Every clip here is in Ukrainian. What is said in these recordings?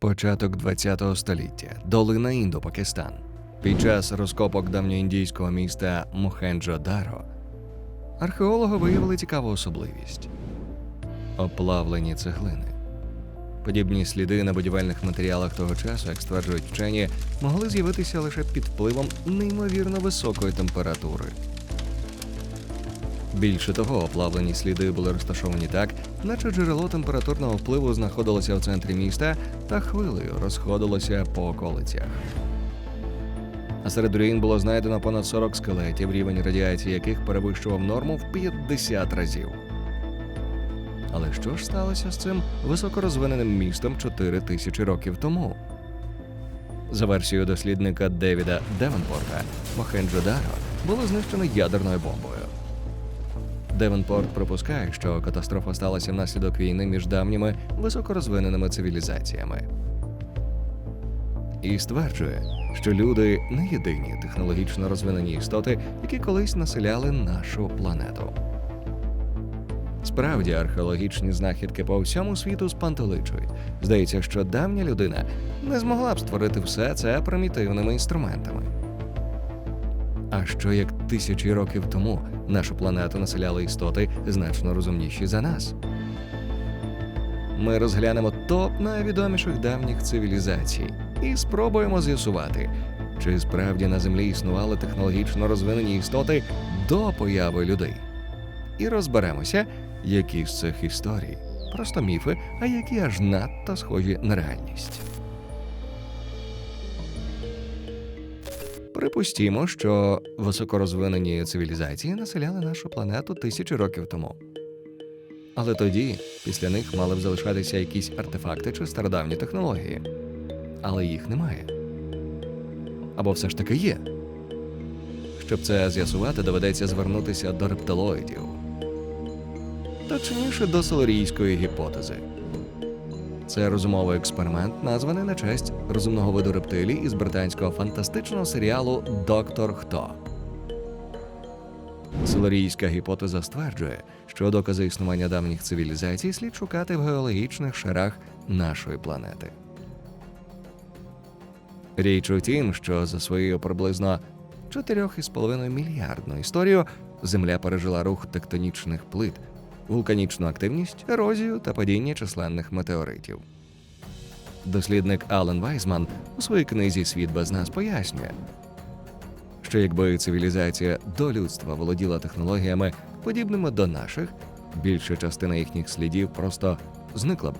Початок ХХ століття. Долина Індо-Пакистан. Під час розкопок давньоіндійського міста Мохенджо-Даро археологи виявили цікаву особливість оплавлені цеглини. Подібні сліди на будівельних матеріалах того часу, як стверджують вчені, могли з'явитися лише під впливом неймовірно високої температури. Більше того, оплавлені сліди були розташовані так, наче джерело температурного впливу знаходилося в центрі міста та хвилею розходилося по околицях. А серед руїн було знайдено понад 40 скелетів, рівень радіації яких перевищував норму в 50 разів. Але що ж сталося з цим високорозвиненим містом 4 тисячі років тому? За версією дослідника Девіда Девенпорта, Мохенджо-Даро було знищено ядерною бомбою. Девенпорт припускає, що катастрофа сталася внаслідок війни між давніми високорозвиненими цивілізаціями. І стверджує, що люди не єдині технологічно розвинені істоти, які колись населяли нашу планету. Справді, археологічні знахідки по всьому світу спантеличують. Здається, що давня людина не змогла б створити все це примітивними інструментами. А що як тисячі років тому нашу планету населяли істоти значно розумніші за нас? Ми розглянемо топ найвідоміших давніх цивілізацій і спробуємо з'ясувати, чи справді на Землі існували технологічно розвинені істоти до появи людей. І розберемося, які з цих історій просто міфи, а які аж надто схожі на реальність. Припустімо, що високорозвинені цивілізації населяли нашу планету тисячі років тому. Але тоді, після них мали б залишатися якісь артефакти чи стародавні технології. Але їх немає. Або все ж таки є. Щоб це з'ясувати, доведеться звернутися до рептилоїдів. Точніше, до соларійської гіпотези. Це розумовий експеримент, названий на честь розумного виду рептилій із британського фантастичного серіалу Доктор Хто. Соларійська гіпотеза стверджує, що докази існування давніх цивілізацій слід шукати в геологічних шарах нашої планети. Річ у тім, що за своєю приблизно 4,5 мільярдну історію Земля пережила рух тектонічних плит, вулканічну активність, ерозію та падіння численних метеоритів. Дослідник Ален Вайзман у своїй книзі Світ без нас пояснює, що якби цивілізація до людства володіла технологіями, подібними до наших, більша частина їхніх слідів просто зникла б.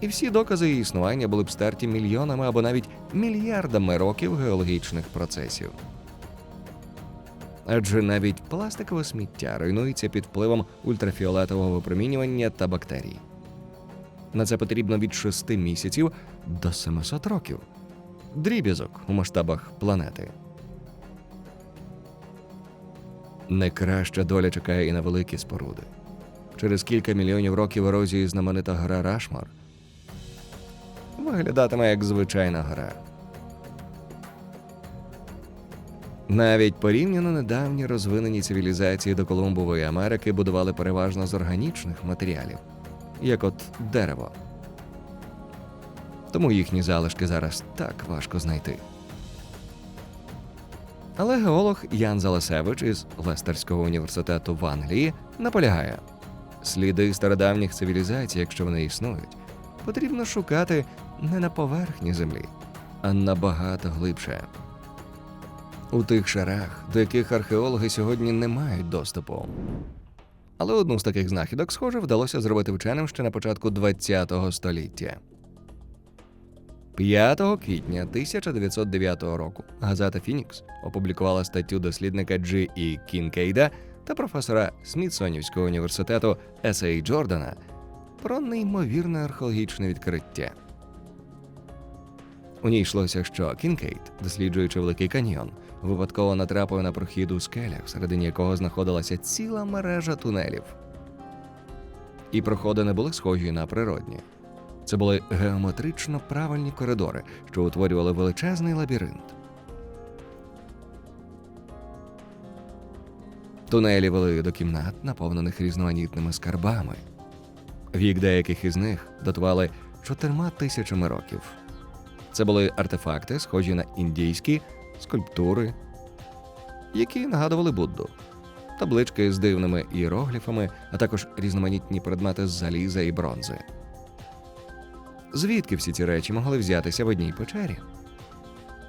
І всі докази її існування були б стерті мільйонами або навіть мільярдами років геологічних процесів. Адже навіть пластикове сміття руйнується під впливом ультрафіолетового випромінювання та бактерій. На це потрібно від 6 місяців до 700 років. Дріб'язок у масштабах планети. Не краща доля чекає і на великі споруди. Через кілька мільйонів років ерозії знаменита гора Рашмар виглядатиме як звичайна гора. Навіть порівняно недавні розвинені цивілізації до Колумбової Америки будували переважно з органічних матеріалів, як от дерево. Тому їхні залишки зараз так важко знайти. Але геолог Ян Залесевич із Лестерського університету в Англії наполягає: сліди стародавніх цивілізацій, якщо вони існують, потрібно шукати не на поверхні землі, а набагато глибше. У тих шарах, до яких археологи сьогодні не мають доступу. Але одну з таких знахідок, схоже, вдалося зробити вченим ще на початку ХХ століття. 5 квітня 1909 року газета Фінікс опублікувала статтю дослідника Джі І. Кінкейда та професора Смітсонівського університету Еса І. Джордана про неймовірне археологічне відкриття. У ній йшлося, що Кінкейд, досліджуючи Великий каньйон, випадково натрапив на прохід у скелях, всередині якого знаходилася ціла мережа тунелів. І проходи не були схожі на природні. Це були геометрично правильні коридори, що утворювали величезний лабіринт. Тунелі вели до кімнат, наповнених різноманітними скарбами. Вік деяких із них датували чотирма тисячами років. Це були артефакти, схожі на індійські скульптури, які нагадували Будду, таблички з дивними іерогліфами, а також різноманітні предмети з заліза і бронзи. Звідки всі ці речі могли взятися в одній печері?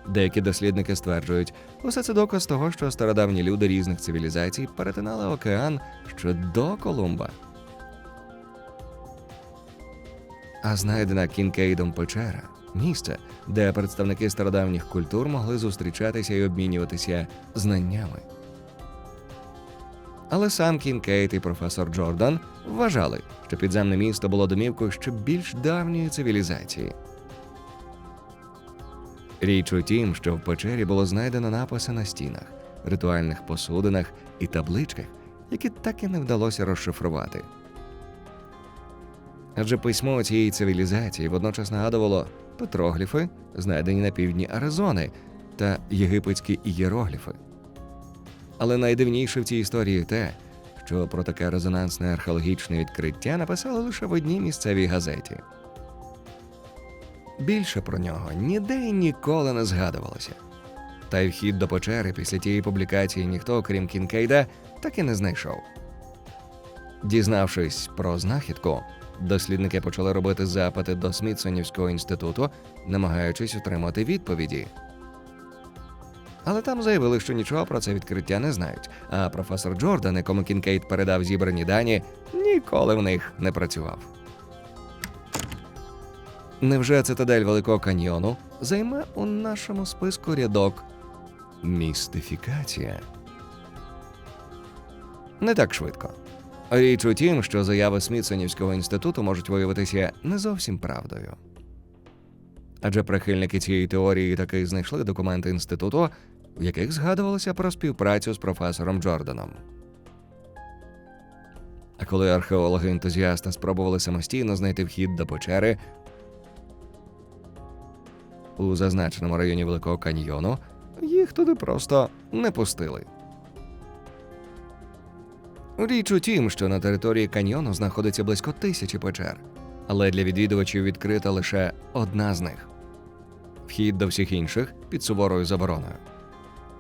Деякі дослідники стверджують, усе це доказ того, що стародавні люди різних цивілізацій перетинали океан ще до Колумба. А знайдена Кінкейдом печера місце, де представники стародавніх культур могли зустрічатися і обмінюватися знаннями. Але сам Кінкейт і професор Джордан вважали, що підземне місто було домівкою ще більш давньої цивілізації. Річ у тім, що в печері було знайдено написи на стінах, ритуальних посудинах і табличках, які так і не вдалося розшифрувати. Адже письмо цієї цивілізації водночас нагадувало петрогліфи, знайдені на півдні Аризони, та єгипетські ієрогліфи. Але найдивніше в цій історії те, що про таке резонансне археологічне відкриття написали лише в одній місцевій газеті. Більше про нього ніде і ніколи не згадувалося. Та й вхід до печери після тієї публікації ніхто, крім Кінкейда, так і не знайшов. Дізнавшись про знахідку, дослідники почали робити запити до Смітсонівського інституту, намагаючись отримати відповіді. Але там заявили, що нічого про це відкриття не знають, а професор Джордан, якому Кінкейд передав зібрані дані, ніколи в них не працював. Невже цитадель Великого каньйону займе у нашому списку рядок містифікація? Не так швидко. Річ у тім, що заяви Смітсонівського інституту можуть виявитися не зовсім правдою. Адже прихильники цієї теорії таки знайшли документи інституту, в яких згадувалося про співпрацю з професором Джорданом. А коли археологи-ентузіасти спробували самостійно знайти вхід до печери у зазначеному районі Великого каньйону, їх туди просто не пустили. Річ у тім, що на території каньйону знаходиться близько тисячі печер, але для відвідувачів відкрита лише одна з них. Вхід до всіх інших під суворою забороною.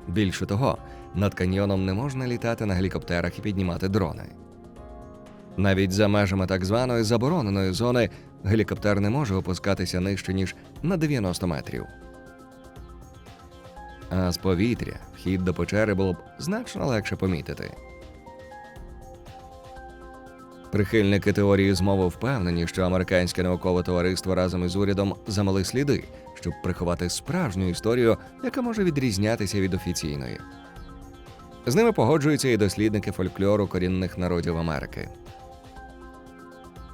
Більше того, над каньйоном не можна літати на гелікоптерах і піднімати дрони. Навіть за межами так званої забороненої зони гелікоптер не може опускатися нижче, ніж на 90 метрів. А з повітря вхід до печери було б значно легше помітити. Прихильники теорії змови впевнені, що американське наукове товариство разом із урядом замали сліди, щоб приховати справжню історію, яка може відрізнятися від офіційної. З ними погоджуються і дослідники фольклору корінних народів Америки.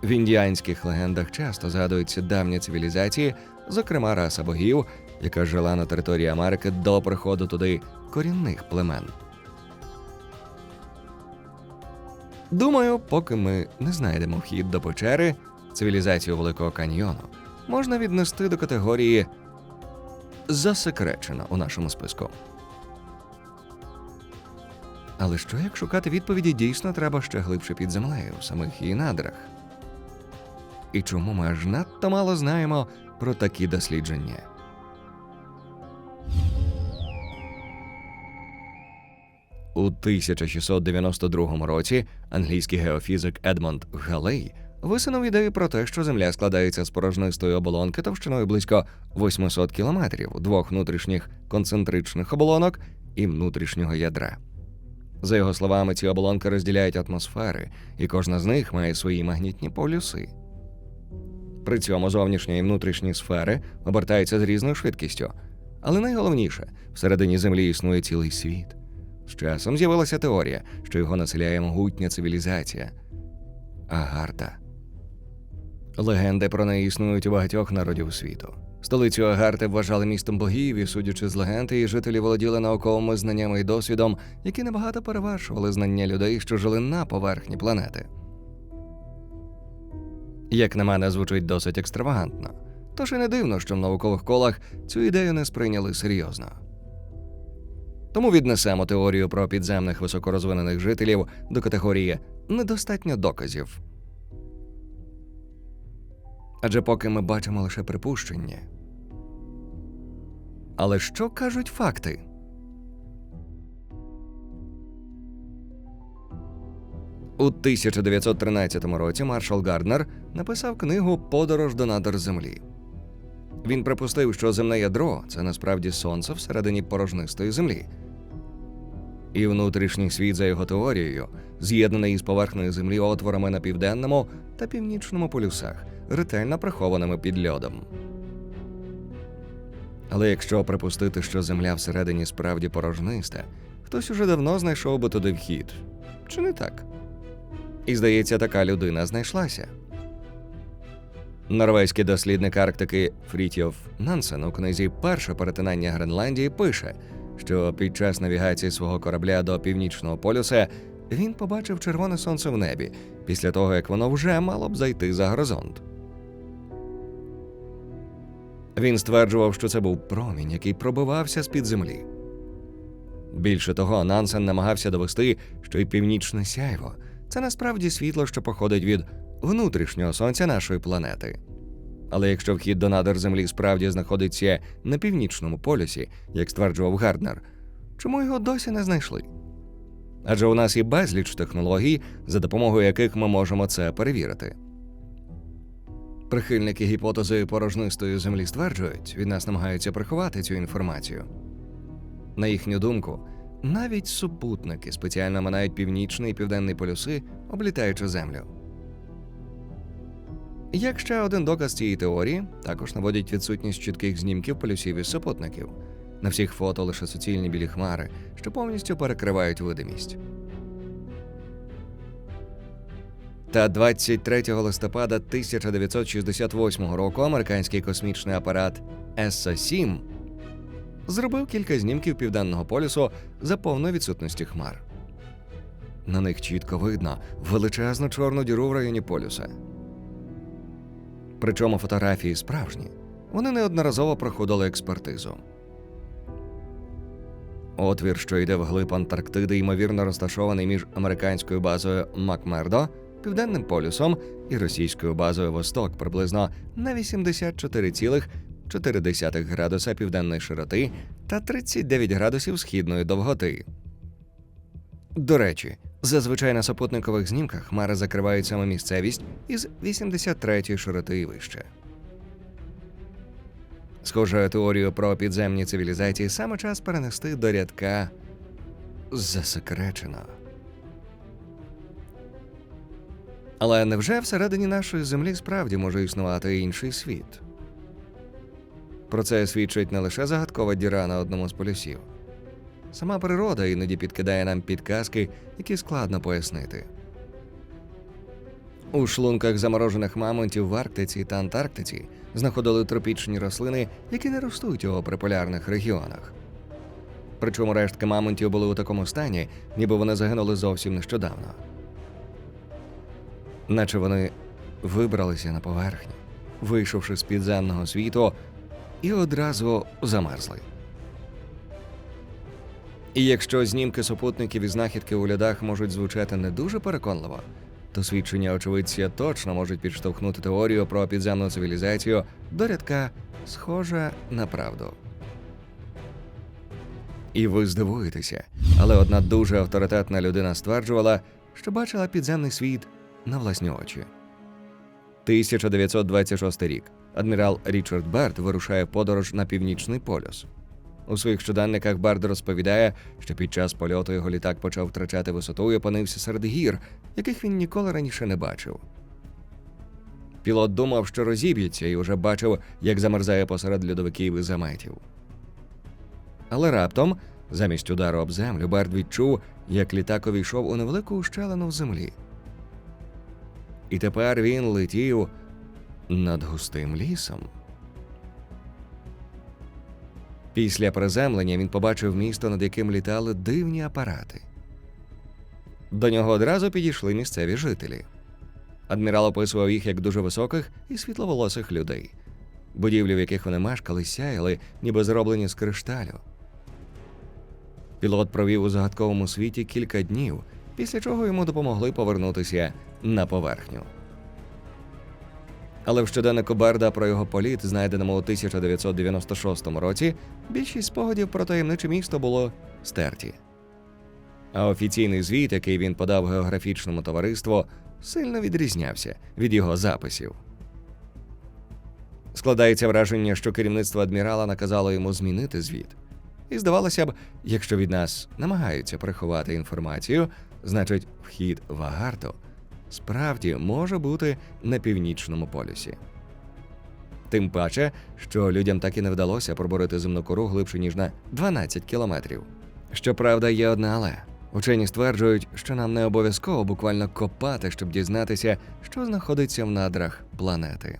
В індіанських легендах часто згадуються давні цивілізації, зокрема раса богів, яка жила на території Америки до приходу туди корінних племен. Думаю, поки ми не знайдемо вхід до печери, цивілізацію Великого каньйону можна віднести до категорії засекречена у нашому списку. Але що як шукати відповіді дійсно треба ще глибше під землею, в самих її надрах? І чому ми аж надто мало знаємо про такі дослідження? У 1692 році англійський геофізик Едмонд Галей висунув ідею про те, що Земля складається з порожнистої оболонки товщиною близько 800 кілометрів, двох внутрішніх концентричних оболонок і внутрішнього ядра. За його словами, ці оболонки розділяють атмосфери, і кожна з них має свої магнітні полюси. При цьому зовнішні і внутрішні сфери обертаються з різною швидкістю. Але найголовніше, всередині Землі існує цілий світ. З часом з'явилася теорія, що його населяє могутня цивілізація Агарта. Легенди про неї існують у багатьох народів світу. Столицю Агарти вважали містом богів, і, судячи з легенд, її жителі володіли науковими знаннями і досвідом, які набагато перевершували знання людей, що жили на поверхні планети. Як на мене, звучить досить екстравагантно. Тож і не дивно, що в наукових колах цю ідею не сприйняли серйозно. Тому віднесемо теорію про підземних високорозвинених жителів до категорії недостатньо доказів. Адже поки ми бачимо лише припущення. Але що кажуть факти? У 1913 році маршал Гарднер написав книгу Подорож до надр землі. Він припустив, що земне ядро це насправді сонце всередині порожнистої землі. І внутрішній світ, за його теорією, з'єднаний із поверхнею землі отворами на південному та північному полюсах, ретельно прихованими під льодом. Але якщо припустити, що земля всередині справді порожниста, хтось уже давно знайшов би туди вхід. Чи не так? І здається, така людина знайшлася. Норвезький дослідник Арктики Фрітьоф Нансен у книзі Перше перетинання Гренландії пише, що під час навігації свого корабля до північного полюса він побачив червоне сонце в небі після того, як воно вже мало б зайти за горизонт. Він стверджував, що це був промінь, який пробивався з під землі. Більше того, Нансен намагався довести, що й північне сяйво це насправді світло, що походить від внутрішнього сонця нашої планети. Але якщо вхід до надр Землі справді знаходиться на північному полюсі, як стверджував Гарднер, чому його досі не знайшли? Адже у нас є безліч технологій, за допомогою яких ми можемо це перевірити. Прихильники гіпотези порожнистої землі стверджують, від нас намагаються приховати цю інформацію. На їхню думку, навіть супутники спеціально минають північний і південний полюси, облітаючи землю. Як ще один доказ цієї теорії, також наводять відсутність чітких знімків полюсів із супутників. На всіх фото лише суцільні білі хмари, що повністю перекривають видимість. Та 23 листопада 1968 року американський космічний апарат ESA-7 зробив кілька знімків південного полюсу за повної відсутності хмар. На них чітко видно величезну чорну діру в районі полюса. Причому фотографії справжні. Вони неодноразово проходили експертизу. Отвір, що йде вглиб Антарктиди, ймовірно розташований між американською базою Макмердо, Південним полюсом і російською базою Восток приблизно на 84,4 градуса південної широти та 39 градусів східної довготи. До речі, зазвичай на супутникових знімках хмари закривають саме місцевість із 83 широти і вище. Схоже, теорію про підземні цивілізації саме час перенести до рядка засекречено. Але невже всередині нашої землі справді може існувати інший світ? Про це свідчить не лише загадкова діра на одному з полюсів. Сама природа іноді підкидає нам підказки, які складно пояснити. У шлунках заморожених мамонтів в Арктиці та Антарктиці знаходили тропічні рослини, які не ростуть у оприполярних регіонах. Причому рештки мамонтів були у такому стані, ніби вони загинули зовсім нещодавно. Наче вони вибралися на поверхню, вийшовши з підземного світу, і одразу замерзли. І якщо знімки супутників і знахідки у льодах можуть звучати не дуже переконливо, то свідчення очевидця точно можуть підштовхнути теорію про підземну цивілізацію до рядка схожа на правду. І ви здивуєтеся, але одна дуже авторитетна людина стверджувала, що бачила підземний світ на власні очі. 1926 рік. Адмірал Річард Берд вирушає в подорож на північний полюс. У своїх щоденниках Берд розповідає, що під час польоту його літак почав втрачати висоту і опинився серед гір, яких він ніколи раніше не бачив. Пілот думав, що розіб'ється, і вже бачив, як замерзає посеред льодовиків і заметів. Але раптом, замість удару об землю, Берд відчув, як літак увійшов у невелику ущелину в землі. І тепер він летів над густим лісом. Після приземлення він побачив місто, над яким літали дивні апарати. До нього одразу підійшли місцеві жителі. Адмірал описував їх як дуже високих і світловолосих людей. Будівлі, в яких вони мешкали, сяяли, ніби зроблені з кришталю. Пілот провів у загадковому світі кілька днів, після чого йому допомогли повернутися на поверхню. Але в щоденнику Берда про його політ, знайденому у 1996 році, більшість спогадів про таємниче місто було стерті. А офіційний звіт, який він подав географічному товариству, сильно відрізнявся від його записів. Складається враження, що керівництво адмірала наказало йому змінити звіт. І здавалося б, якщо від нас намагаються приховати інформацію, значить вхід в Агарту справді може бути на північному полюсі. Тим паче, що людям так і не вдалося проборити земну кору глибше, ніж на 12 кілометрів. Щоправда, є одне але. Учені стверджують, що нам не обов'язково буквально копати, щоб дізнатися, що знаходиться в надрах планети.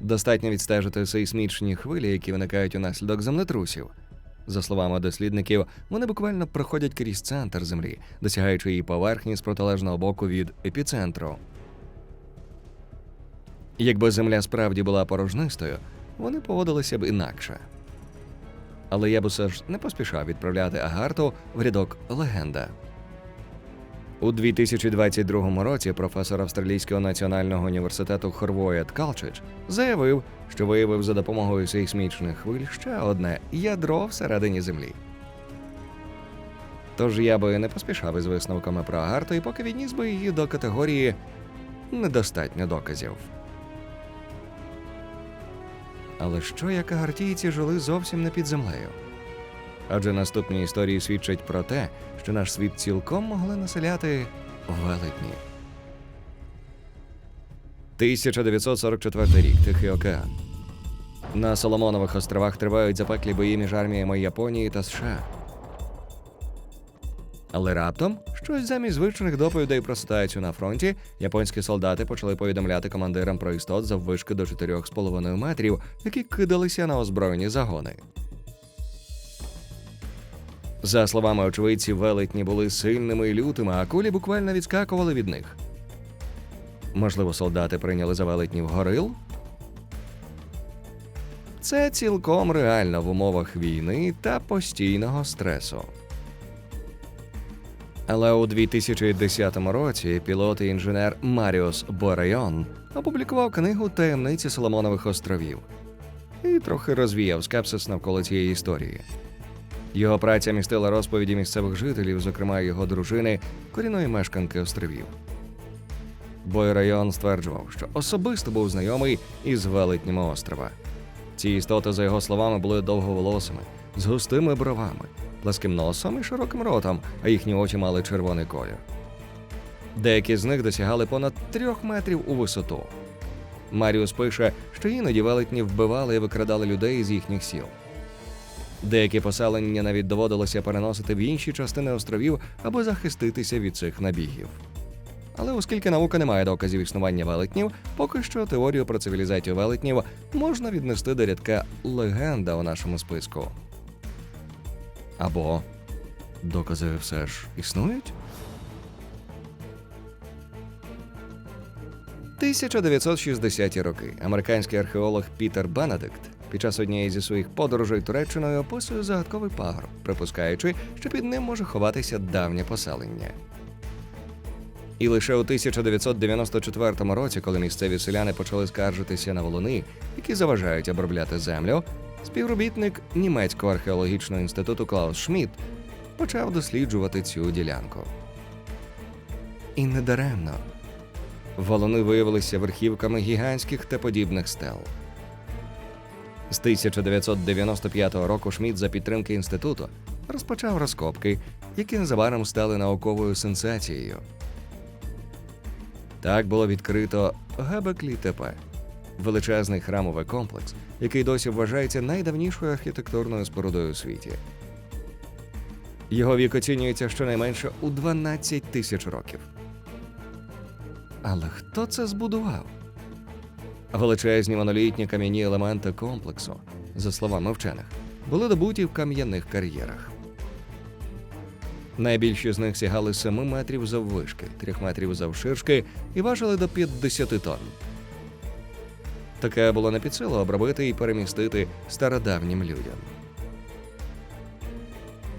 Достатньо відстежити сейсмічні хвилі, які виникають унаслідок землетрусів. За словами дослідників, вони буквально проходять крізь центр Землі, досягаючи її поверхні з протилежного боку від епіцентру. Якби Земля справді була порожнистою, вони поводилися б інакше. Але я б усе ж не поспішав відправляти Агарту в рядок легенда. У 2022 році професор Австралійського національного університету Хорвоєт Калчич заявив, що виявив за допомогою сейсмічних хвиль ще одне ядро всередині землі. Тож я би не поспішав із висновками про Агарту і поки відніс би її до категорії недостатньо доказів. Але що як агартійці жили зовсім не під землею? Адже наступні історії свідчать про те, що наш світ цілком могли населяти велетні. 1944 рік Тихий океан. На Соломонових островах тривають запеклі бої між арміями Японії та США. Але раптом щось замість звичних доповідей про ситуацію на фронті, японські солдати почали повідомляти командирам про істот заввишки до 4,5 метрів, які кидалися на озброєні загони. За словами очевидців, велетні були сильними і лютими, а кулі буквально відскакували від них. Можливо, солдати прийняли за велетнів горил? Це цілком реально в умовах війни та постійного стресу. Але у 2010 році пілот і інженер Маріус Борайон опублікував книгу Таємниці Соломонових островів і трохи розвіяв скепсис навколо цієї історії. Його праця містила розповіді місцевих жителів, зокрема його дружини, корінної мешканки островів. Бойрайон стверджував, що особисто був знайомий із велетнями острова. Ці істоти, за його словами, були довговолосими, з густими бровами, пласким носом і широким ротом, а їхні очі мали червоний колір. Деякі з них досягали понад трьох метрів у висоту. Маріус пише, що іноді велетні вбивали і викрадали людей з їхніх сіл. Деякі поселення навіть доводилося переносити в інші частини островів, аби захиститися від цих набігів. Але оскільки наука не має доказів існування велетнів, поки що теорію про цивілізацію велетнів можна віднести до рядка легенда у нашому списку. Або докази все ж існують? 1960-ті роки американський археолог Пітер Бенедикт під час однієї зі своїх подорожей Туреччиною описує загадковий пагорб, припускаючи, що під ним може ховатися давнє поселення. І лише у 1994 році, коли місцеві селяни почали скаржитися на волони, які заважають обробляти землю, співробітник німецького археологічного інституту Клаус Шмідт почав досліджувати цю ділянку. І недаремно. Волони виявилися верхівками гігантських та подібних стел. З 1995 року Шмідт за підтримки інституту розпочав розкопки, які незабаром стали науковою сенсацією. Так було відкрито Гебеклі Тепе величезний храмовий комплекс, який досі вважається найдавнішою архітектурною спорудою у світі. Його вік оцінюється щонайменше у 12 тисяч років. Але хто це збудував? Величезні монолітні кам'яні елементи комплексу, за словами вчених, були добуті в кам'яних кар'єрах. Найбільші з них сягали 7 метрів заввишки, 3 метрів завширшки і важили до 50 тонн. Таке було не під силу обробити і перемістити стародавнім людям.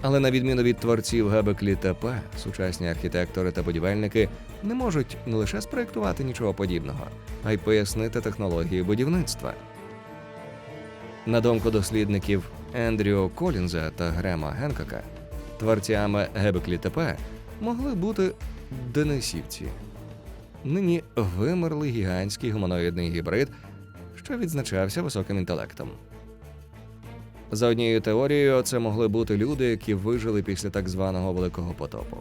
Але на відміну від творців Гебеклі ТП, сучасні архітектори та будівельники не можуть не лише спроєктувати нічого подібного, а й пояснити технології будівництва. На думку дослідників Ендрю Колінза та Грема Генкока, творцями Гебеклі ТП могли бути денисівці. Нині вимерлий гігантський гуманоїдний гібрид, що відзначався високим інтелектом. За однією теорією, це могли бути люди, які вижили після так званого великого потопу.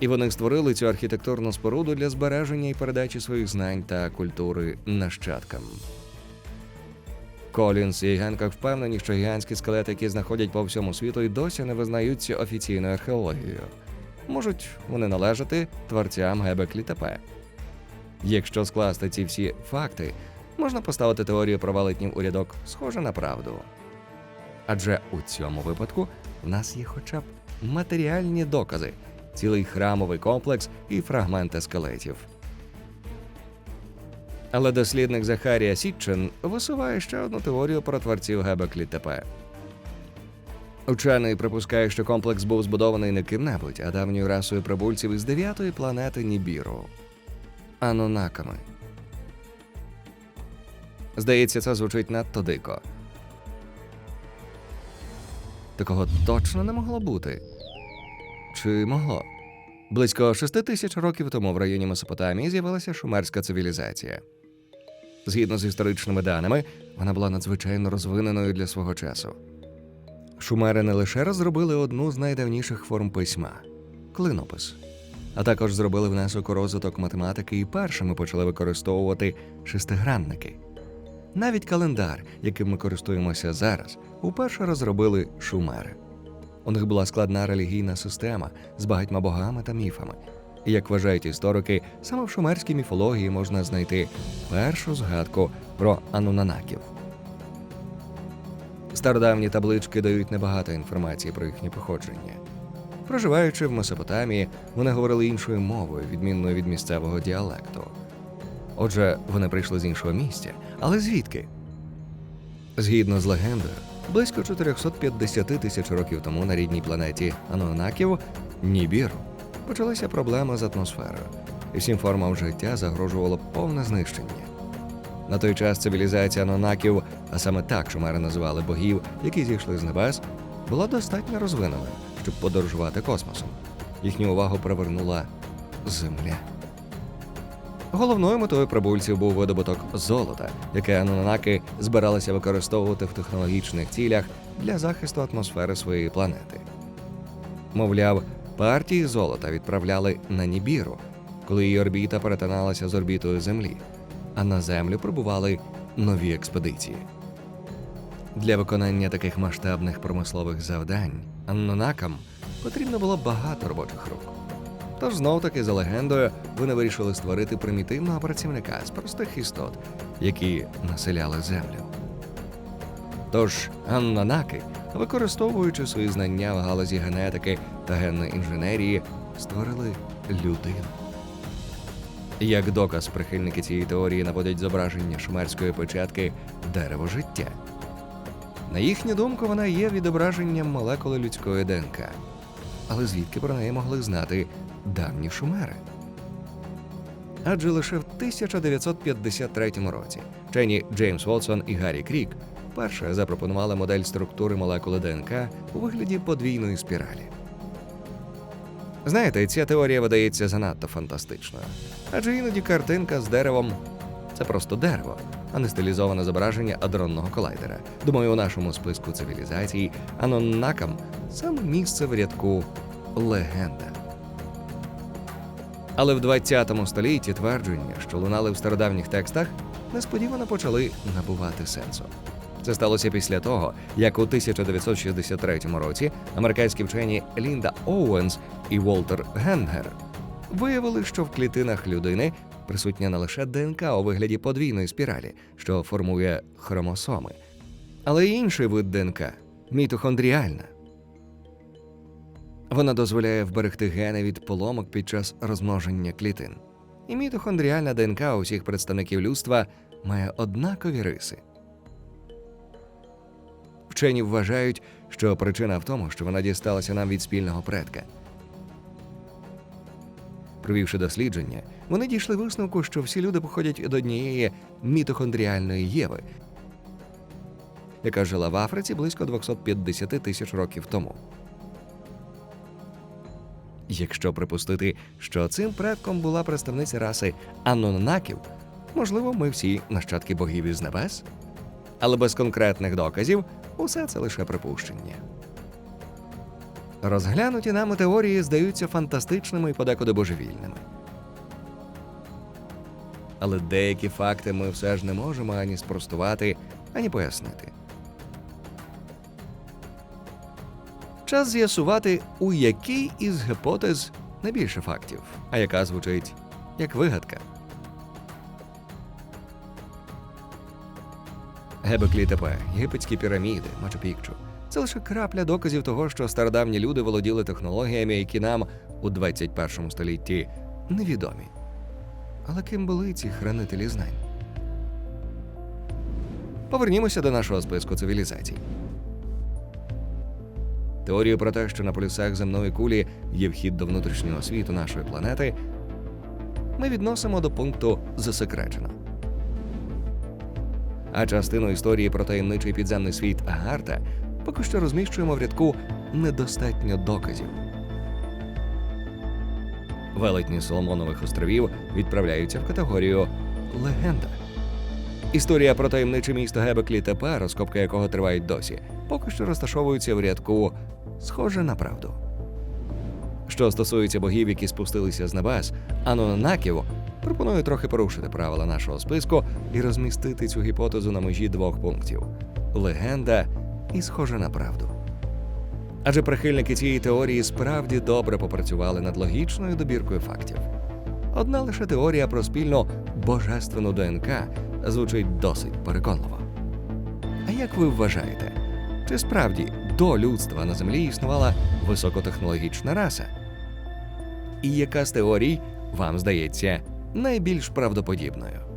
І вони створили цю архітектурну споруду для збереження і передачі своїх знань та культури нащадкам. Колінс і Генкок впевнені, що гігантські скелети, які знаходять по всьому світу, і досі не визнаються офіційною археологією. Можуть вони належати творцям Гебеклі ТП. Якщо скласти ці всі факти, можна поставити теорію про велетнів у рядок схоже на правду. Адже у цьому випадку в нас є хоча б матеріальні докази, цілий храмовий комплекс і фрагменти скелетів. Але дослідник Захарія Сітчен висуває ще одну теорію про творців Гебеклі ТП. Учений припускає, що комплекс був збудований не ким-небудь, а давньою расою прибульців із дев'ятої планети Нібіру Анонаками. Здається, це звучить надто дико. Такого точно не могло бути. Чи могло? Близько шести тисяч років тому в районі Месопотамії з'явилася шумерська цивілізація. Згідно з історичними даними, вона була надзвичайно розвиненою для свого часу. Шумери не лише розробили одну з найдавніших форм письма клинопис, а також зробили внесок у розвиток математики і першими почали використовувати шестигранники. Навіть календар, яким ми користуємося зараз, уперше розробили шумери. У них була складна релігійна система з багатьма богами та міфами. І, як вважають історики, саме в шумерській міфології можна знайти першу згадку про анунанаків. Стародавні таблички дають небагато інформації про їхнє походження. Проживаючи в Месопотамії, вони говорили іншою мовою, відмінною від місцевого діалекту. Отже, вони прийшли з іншого місця. Але звідки? Згідно з легендою, близько 450 тисяч років тому на рідній планеті Анунаків Нібіру почалися проблеми з атмосферою, і всім формам життя загрожувало повне знищення. На той час цивілізація Анунаків, а саме так шумери називали богів, які зійшли з небес, була достатньо розвиненою, щоб подорожувати космосом. Їхню увагу привернула Земля. Головною метою прибульців був видобуток золота, яке анунаки збиралися використовувати в технологічних цілях для захисту атмосфери своєї планети. Мовляв, партії золота відправляли на Нібіру, коли її орбіта перетиналася з орбітою Землі, а на Землю прибували нові експедиції. Для виконання таких масштабних промислових завдань аннонакам потрібно було багато робочих рук. Тож знов таки за легендою вони вирішили створити примітивного працівника з простих істот, які населяли землю. Тож аннанаки, використовуючи свої знання в галузі генетики та генної інженерії, створили людину. Як доказ прихильники цієї теорії наводять зображення шумерської печатки дерево життя. На їхню думку, вона є відображенням молекули людської ДНК. Але звідки про неї могли знати давні шумери? Адже лише в 1953 році вчені Джеймс Волсон і Гаррі Крік вперше запропонували модель структури молекули ДНК у вигляді подвійної спіралі. Знаєте, ця теорія видається занадто фантастичною, адже іноді картинка з деревом це просто дерево, а не стилізоване зображення адронного колайдера. Думаю, у нашому списку цивілізацій аноннакам саме місце в рядку легенда. Але в 20 столітті твердження, що лунали в стародавніх текстах, несподівано почали набувати сенсу. Це сталося після того, як у 1963 році американські вчені Лінда Оуенс і Волтер Генгер виявили, що в клітинах людини присутня не лише ДНК у вигляді подвійної спіралі, що формує хромосоми, але й інший вид ДНК мітохондріальна. Вона дозволяє вберегти гени від поломок під час розмноження клітин. І мітохондріальна ДНК усіх представників людства має однакові риси. Вчені вважають, що причина в тому, що вона дісталася нам від спільного предка. Провівши дослідження, вони дійшли висновку, що всі люди походять від однієї мітохондріальної Єви, яка жила в Африці близько 250 тисяч років тому. Якщо припустити, що цим предком була представниця раси Аноннаків, можливо, ми всі нащадки богів із небес? Але без конкретних доказів усе це лише припущення. Розглянуті нами теорії здаються фантастичними і подекуди божевільними. Але деякі факти ми все ж не можемо ані спростувати, ані пояснити. Час з'ясувати, у якій із гіпотез найбільше фактів, а яка звучить як вигадка. Гебеклі Тепе, єгипетські піраміди, Мачу-Пікчу – це лише крапля доказів того, що стародавні люди володіли технологіями, які нам у 21 столітті невідомі. Але ким були ці хранителі знань? Повернімося до нашого списку цивілізацій. Теорію про те, що на полюсах земної кулі є вхід до внутрішнього світу нашої планети, ми відносимо до пункту засекречено. А частину історії про таємничий підземний світ Агарта поки що розміщуємо в рядку недостатньо доказів. Велетні Соломонових островів відправляються в категорію легенда. Історія про таємниче місто Гебеклі тепер, розкопки якого тривають досі, поки що розташовується в рядку схоже на правду. Що стосується богів, які спустилися з небес, Аноннаків, пропоную трохи порушити правила нашого списку і розмістити цю гіпотезу на межі двох пунктів: легенда і схоже на правду. Адже прихильники цієї теорії справді добре попрацювали над логічною добіркою фактів. Одна лише теорія про спільну божественну ДНК звучить досить переконливо. А як ви вважаєте, чи справді до людства на землі існувала високотехнологічна раса? І яка з теорій вам здається найбільш правдоподібною?